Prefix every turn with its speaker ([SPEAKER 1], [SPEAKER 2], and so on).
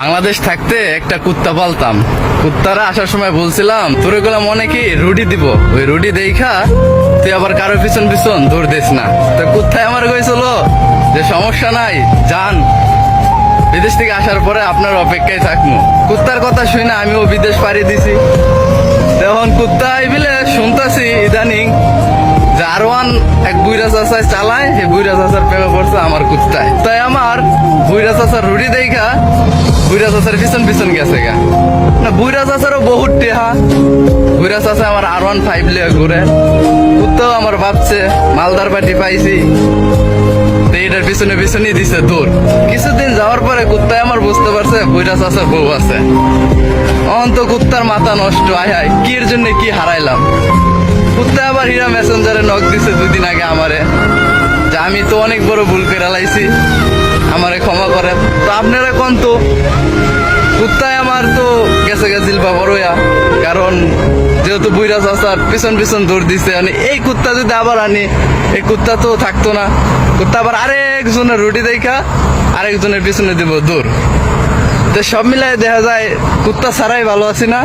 [SPEAKER 1] বাংলাদেশ থাকতে একটা কুত্তা পালতাম। কুত্তারা আসার সময় বলছিলাম, তোর এগুলো মনে কি রুটি দিব? ওই রুটি দেখা তুই আবার কারও পিছন পিছন দৌড় দিস না। তো কুত্তায় আমার কইছিল যে, সমস্যা নাই, যান। বিদেশ থেকে আসার পরে আপনার অপেক্ষায় থাকব। কুত্তার কথা শুনে আমিও বিদেশ পাড়ি দিছি। তখন কুত্তা আইবিলে শুনতাছি, ইদানিং যে আরওয়ান এক বুইরা চাচায় চালায়, সেই বুইরা চাচার প্রেমে পড়ছে আমার কুত্তায়। তাই আমার বুইরা চাচার রুটি দেখা বুইরা চাচার পিছন পিছন গেছে গা। না বুইরা চাচারও বহুত টেহা। বুইরা চাচা আমার আর ওয়ান ফাইভ লিয়ে ঘুরে। কুত্তাও আমার ভাবছে, মালদার পাটি পাইছি। এটার পিছনে পিছনে দিছে দূর কিছুদিন যাওয়ার পরে কুত্তায় আমার বুঝতে পারছে বুইরা চাচার বউ আছে। অন্ত কুত্তার মাথা নষ্ট, আয় হায় কির জন্য কি হারাইলাম? কুত্তা আবার হীরা মেসেঞ্জারে নক দিছে দুদিন আগে আমারে। যে আমি তো অনেক বড় ভুল করে লাইছি, আমারে ক্ষমা করেন। তো আপনারা কোন তো? কুত্তায় আমার তো গেছে গেছিল বা বড়য়া কারণ যেহেতু বুইরা চাচার পিছন পিছন দৌড় দিছে মানে এই কুত্তা যদি আবার আনি, এই কুত্তা তো থাকতো না। কুত্তা আবার আরেকজনের রুটি দেখা, আরেকজনের পিছনে দিব দূর তো সব মিলাই দেখা যায়, কুত্তা ছাড়াই ভালো আছি না।